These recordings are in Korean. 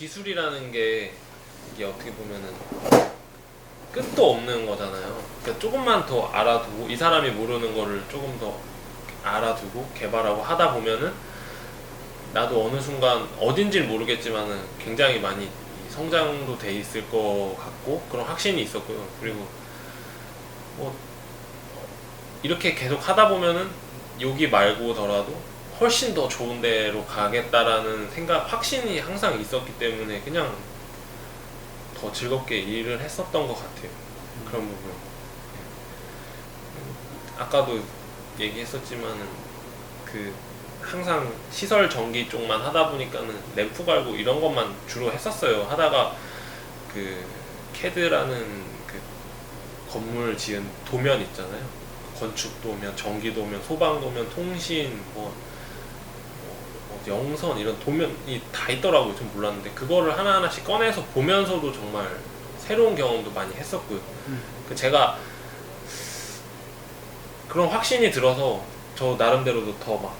기술이라는 게 이게 어떻게 보면은 끝도 없는 거잖아요. 그러니까 조금만 더 알아두고 이 사람이 모르는 거를 조금 더 알아두고 개발하고 하다 보면은 나도 어느 순간 어딘지를 모르겠지만은 굉장히 많이 이 성장도 돼 있을 것 같고 그런 확신이 있었고요. 그리고 뭐 이렇게 계속 하다 보면은 여기 말고더라도 훨씬 더 좋은 데로 가겠다라는 생각 확신이 항상 있었기 때문에 그냥 더 즐겁게 일을 했었던 것 같아요. 그런 부분. 예. 아까도 얘기했었지만은 그 항상 시설 전기 쪽만 하다 보니까는 램프 갈고 이런 것만 주로 했었어요. 하다가 그 캐드라는 그 건물 지은 도면 있잖아요. 건축 도면, 전기 도면, 소방 도면, 통신 뭐 영선 이런 도면이 다 있더라고요. 좀 몰랐는데 그거를 하나 하나씩 꺼내서 보면서도 정말 새로운 경험도 많이 했었고요. 음. 그 제가 그런 확신이 들어서 저 나름대로도 더 막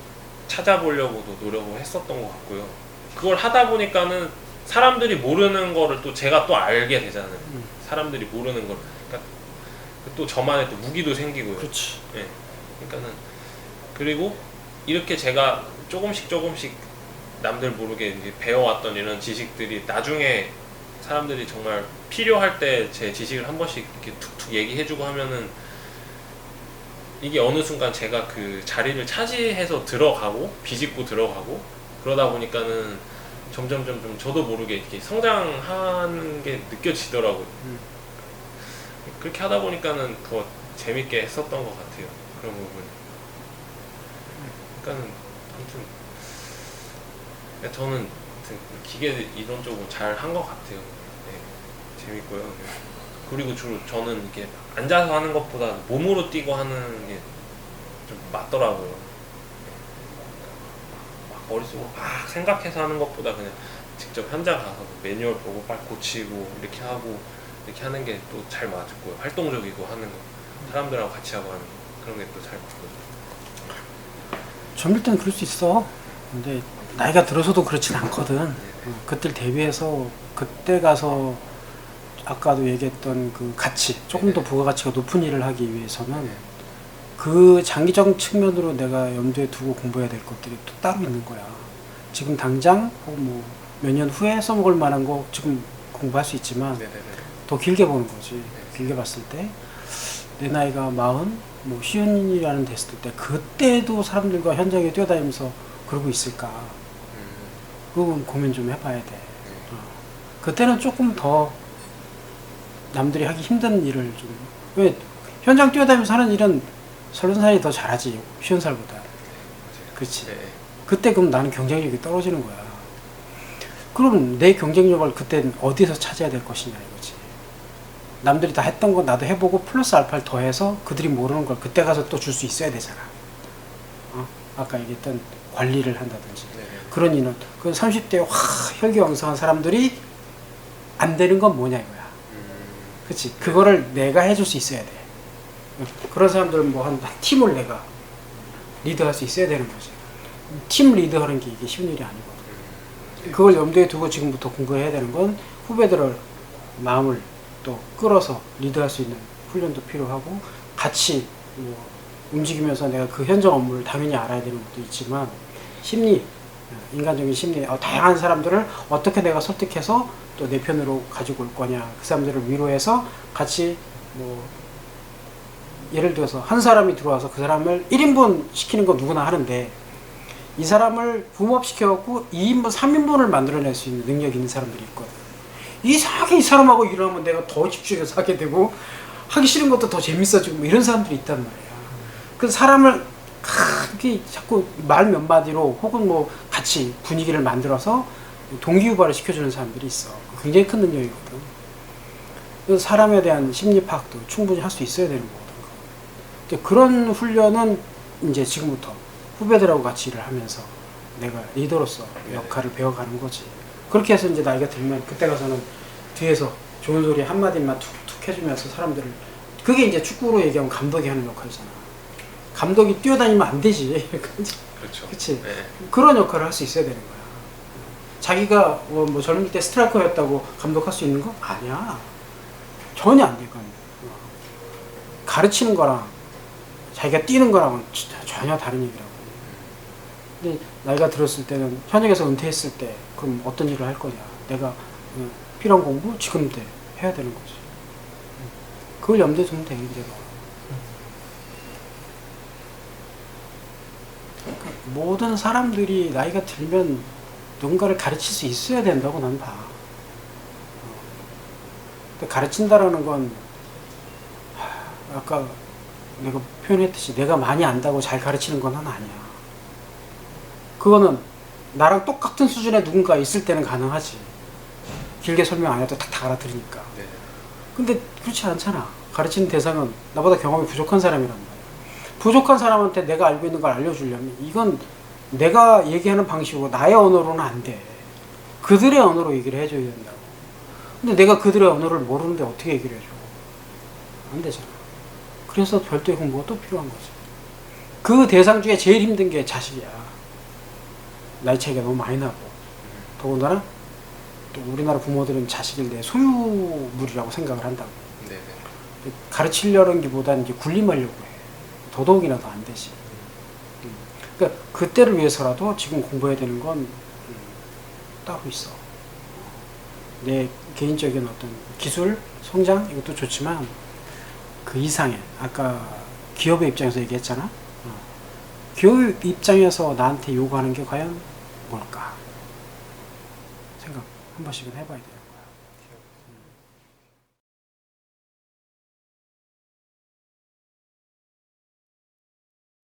찾아보려고도 노력을 했었던 것 같고요. 그걸 하다 보니까는 사람들이 모르는 거를 또 제가 또 알게 되잖아요. 음. 사람들이 모르는 걸. 그러니까 또 저만의 또 무기도 생기고요. 그렇지. 예. 그러니까는 그리고 이렇게 제가 조금씩 조금씩 남들 모르게 이제 배워왔던 이런 지식들이 나중에 사람들이 정말 필요할 때 제 지식을 한 번씩 이렇게 툭툭 얘기해주고 하면은 이게 어느 순간 제가 그 자리를 차지해서 들어가고 비집고 들어가고 그러다 보니까는 점점 점점 저도 모르게 이렇게 성장하는 게 느껴지더라고요. 음. 그렇게 하다 보니까는 더 재밌게 했었던 것 같아요. 그런 부분. 그러니까는 아무튼 그러니까 저는 아무튼 기계 이론 쪽으로 잘 한 것 같아요. 네, 재밌고요. 그리고 주로 저는 이게 앉아서 하는 것보다 몸으로 뛰고 하는 게 좀 맞더라고요. 네. 막 머릿속으로 막 생각해서 하는 것보다 그냥 직접 현장 가서 매뉴얼 보고 빨리 고치고 이렇게 하고 이렇게 하는 게 또 잘 맞고요. 활동적이고 하는 거. 사람들하고 같이 하고 하는 거. 그런 게 또 잘 맞고요. 젊을 때는 그럴 수 있어. 근데 나이가 들어서도 그렇진 않거든. 네. 어, 그때를 대비해서 그때 가서 아까도 얘기했던 그 가치 조금 더 네. 부가가치가 높은 일을 하기 위해서는 네. 그 장기적 측면으로 내가 염두에 두고 공부해야 될 것들이 또 따로 있는 거야. 지금 당장 혹은 뭐몇 년 후에 써먹을 만한 거 지금 공부할 수 있지만 네네네. 더 길게 보는 거지. 길게 봤을 때 내 나이가 마흔, 뭐 쉬운이라는 됐을 때 그때도 사람들과 현장에 뛰어다니면서 그러고 있을까? 음, 그건 고민 좀 해봐야 돼. 네. 어. 그때는 조금 더 남들이 하기 힘든 일을 좀왜 현장 뛰어다니면서 하는 일은 서른 살이 더 잘하지 쉬운 살보다. 그렇지. 네. 그때 그럼 나는 경쟁력이 떨어지는 거야. 그럼 내 경쟁력을 그때 어디서 찾아야 될 것이냐 이거지. 남들이 다 했던 거 나도 해보고 플러스 알파를 더해서 그들이 모르는 걸 그때 가서 또 줄 수 있어야 되잖아. 어? 아까 얘기했던 관리를 한다든지 네. 그런 인원. 그 30대 와 혈기왕성한 사람들이 안 되는 건 뭐냐 이거야. 음, 그렇지. 그거를 내가 해줄 수 있어야 돼. 그런 사람들은 뭐 한 팀을 내가 리드할 수 있어야 되는 거지. 팀 리드하는 게 이게 쉬운 일이 아니거든. 그걸 염두에 두고 지금부터 공부해야 되는 건 후배들을 마음을 또 끌어서 리드할 수 있는 훈련도 필요하고 같이 뭐 움직이면서 내가 그 현장 업무를 당연히 알아야 되는 것도 있지만 심리 인간적인 심리 어, 다양한 사람들을 어떻게 내가 설득해서 또 내 편으로 가지고 올 거냐 그 사람들을 위로해서 같이 뭐 예를 들어서 한 사람이 들어와서 그 사람을 1인분 시키는 건 누구나 하는데 이 사람을 붐업시켜갖고 2인분, 3인분을 만들어낼 수 있는 능력 있는 사람들이 있거든. 이상하게 이 사람하고 일하면 내가 더 집중해서 하게 되고 하기 싫은 것도 더 재밌어지고 뭐 이런 사람들이 있단 말이야. 그 사람을 크게 자꾸 말 몇 마디로 혹은 뭐 같이 분위기를 만들어서 동기유발을 시켜주는 사람들이 있어. 굉장히 큰 능력이거든. 그래서 사람에 대한 심리 파악도 충분히 할 수 있어야 되는 거거든. 그런 훈련은 이제 지금부터 후배들하고 같이 일을 하면서 내가 리더로서 역할을 배워가는 거지. 그렇게 해서 이제 나이가 들면 그때 가서는 뒤에서 좋은 소리 한마디만 툭툭 해주면서 사람들을 그게 이제 축구로 얘기하면 감독이 하는 역할이잖아. 감독이 뛰어다니면 안 되지. 그렇죠. 그치. 네. 그런 역할을 할 수 있어야 되는 거야. 자기가 어, 뭐 젊을 때 스트라이커였다고 감독할 수 있는 거 아니야. 전혀 안 돼. 그건 어. 가르치는 거랑 자기가 뛰는 거랑은 진짜 전혀 다른 얘기라고. 근데 나이가 들었을 때는 현역에서 은퇴했을 때 그럼 어떤 일을 할 거냐. 내가 어, 필요한 공부 지금 때 해야 되는 거지. 그걸 염두에 두면 돼 이제는. 그러니까 모든 사람들이 나이가 들면 누군가를 가르칠 수 있어야 된다고 난 봐. 어. 근데 가르친다라는 건 하, 아까 내가 표현했듯이 내가 많이 안다고 잘 가르치는 건 아니야. 그거는 나랑 똑같은 수준의 누군가 있을 때는 가능하지. 길게 설명 안 해도 탁탁 알아들으니까. 네. 근데 그렇지 않잖아. 가르치는 대상은 나보다 경험이 부족한 사람이란 말이야. 부족한 사람한테 내가 알고 있는 걸 알려주려면 이건 내가 얘기하는 방식이고 나의 언어로는 안 돼. 그들의 언어로 얘기를 해줘야 된다고. 근데 내가 그들의 언어를 모르는데 어떻게 얘기를 해줘? 안 되잖아. 그래서 별도의 공부가 또 필요한 거지. 그 대상 중에 제일 힘든 게 자식이야. 나이 차이가 너무 많이 나고. 더군다나 또 우리나라 부모들은 자식을 내 소유물이라고 생각을 한다고. 네네. 가르치려는 게보다는 이제 군림하려고 해. 더더욱이나 더 안 되지. 음. 그러니까 그때를 위해서라도 지금 공부해야 되는 건 음, 따로 있어. 내 개인적인 어떤 기술, 성장 이것도 좋지만 그 이상의 아까 기업의 입장에서 얘기했잖아. 어. 기업 입장에서 나한테 요구하는 게 과연 뭘까? 생각 한 번씩은 해봐야 돼요.